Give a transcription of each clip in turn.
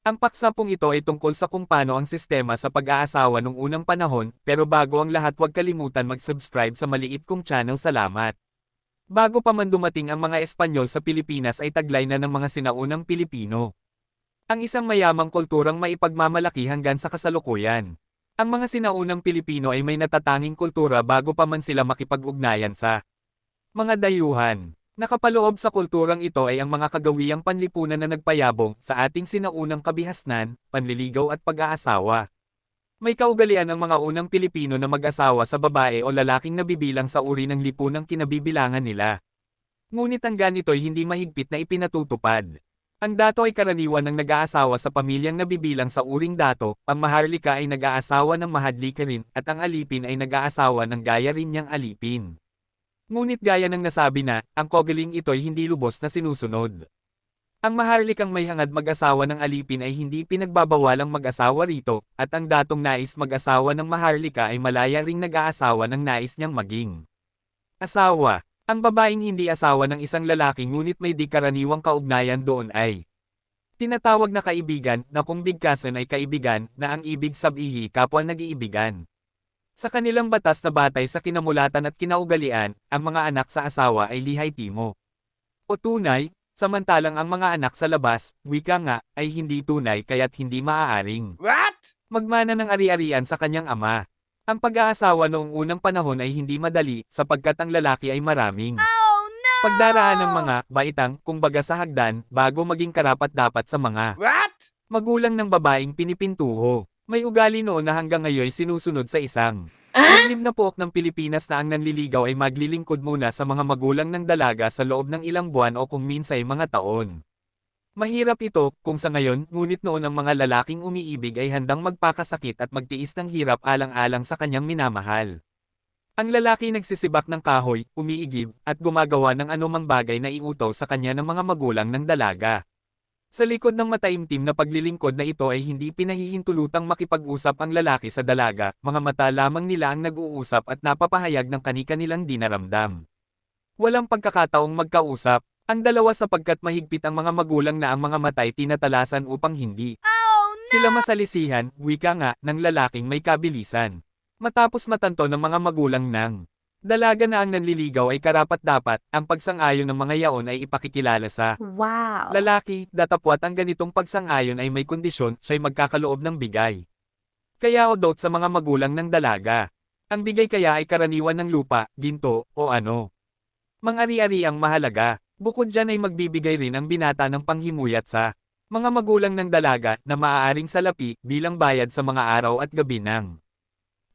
Ang paksapong ito ay tungkol sa kung paano ang sistema sa pag-aasawa nung unang panahon, pero bago ang lahat huwag kalimutan mag-subscribe sa maliit kong channel salamat. Bago pa man dumating ang mga Espanyol sa Pilipinas ay taglay na ng mga sinaunang Pilipino. Ang isang mayamang kulturang maipagmamalaki hanggang sa kasalukuyan. Ang mga sinaunang Pilipino ay may natatanging kultura bago pa man sila makipag-ugnayan sa mga dayuhan. Nakapaloob sa kulturang ito ay ang mga kagawiyang panlipunan na nagpayabong sa ating sinaunang kabihasnan, panliligaw at pag-aasawa. May kaugalian ang mga unang Pilipino na mag-asawa sa babae o lalaking nabibilang sa uri ng lipunang kinabibilangan nila. Ngunit ang ganito ay hindi mahigpit na ipinatutupad. Ang dato ay karaniwan ng nag-aasawa sa pamilyang nabibilang sa uring dato, ang maharlika ay nag-aasawa ng mahadlika rin, at ang alipin ay nag-aasawa ng gaya rin niyang alipin. Ngunit gaya ng nasabi na, ang kogaling ito ay hindi lubos na sinusunod. Ang maharlikang may hangad mag-asawa ng alipin ay hindi pinagbabawalang mag-asawa rito, at ang datong nais mag-asawa ng maharlika ay malaya ring nag-aasawa ng nais niyang maging. Asawa. Ang babaeng hindi asawa ng isang lalaki ngunit may di karaniwang kaugnayan doon ay tinatawag na kaibigan na kung bigkasan ay kaibigan na ang ibig sabihi kapwa nag-iibigan. Sa kanilang batas na batay sa kinamulatan at kinaugalian, ang mga anak sa asawa ay lihay timo. O tunay, samantalang ang mga anak sa labas, wika nga, ay hindi tunay kaya't hindi maaaring. What? Magmana ng ari-arian sa kanyang ama. Ang pag-aasawa noong unang panahon ay hindi madali sapagkat ang lalaki ay maraming Oh no! pagdaraan ng mga baitang kumbaga sa hagdan bago maging karapat-dapat sa mga What? magulang ng babaeng pinipintuho. May ugali noon na hanggang ngayon sinusunod sa isang Muslim na pook ng Pilipinas na ang nanliligaw ay maglilingkod muna sa mga magulang ng dalaga sa loob ng ilang buwan o kung minsay mga taon. Mahirap ito, kung sa ngayon, ngunit noon ang mga lalaking umiibig ay handang magpakasakit at magtiis ng hirap alang-alang sa kanyang minamahal. Ang lalaki nagsisibak ng kahoy, umiigib, at gumagawa ng anumang bagay na iutos sa kanya ng mga magulang ng dalaga. Sa likod ng mataimtim na paglilingkod na ito ay hindi pinahihintulutang makipag-usap ang lalaki sa dalaga, mga mata lamang nila ang nag-uusap at napapahayag ng kani-kanilang dinaramdam. Walang pagkakataong magkausap, ang dalawa sapagkat mahigpit ang mga magulang na ang mga matay tinatalasan upang hindi Oh no! sila masalisihan, wika nga, ng lalaking may kabilisan. Matapos matanto ng mga magulang ng dalaga na ang nanliligaw ay karapat-dapat, ang pagsang-ayon ng mga yaon ay ipakikilala sa Wow. lalaki, datapwat ang ganitong pagsang-ayon ay may kondisyon, siya'y magkakaloob ng bigay. Kaya odot sa mga magulang ng dalaga. Ang bigay kaya ay karaniwan ng lupa, ginto, o ano. Mang-ari-ari ang mahalaga. Bukod dyan ay magbibigay rin ang binata ng panghimuyat sa mga magulang ng dalaga na maaaring salapi bilang bayad sa mga araw at gabi ng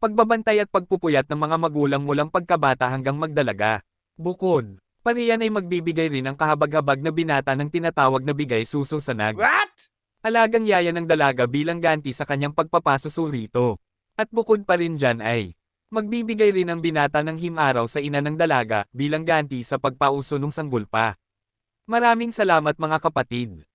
pagbabantay at pagpupuyat ng mga magulang mulang pagkabata hanggang magdalaga. Bukod, pariyan ay magbibigay rin ang kahabag-habag na binata ng tinatawag na bigay suso sa nag What? alagang yaya ng dalaga bilang ganti sa kanyang pagpapaso rito. At bukod pa rin dyan ay, magbibigay rin ang binata ng himaraw sa ina ng dalaga bilang ganti sa pagpauso ng sanggulpa. Maraming salamat mga kapatid.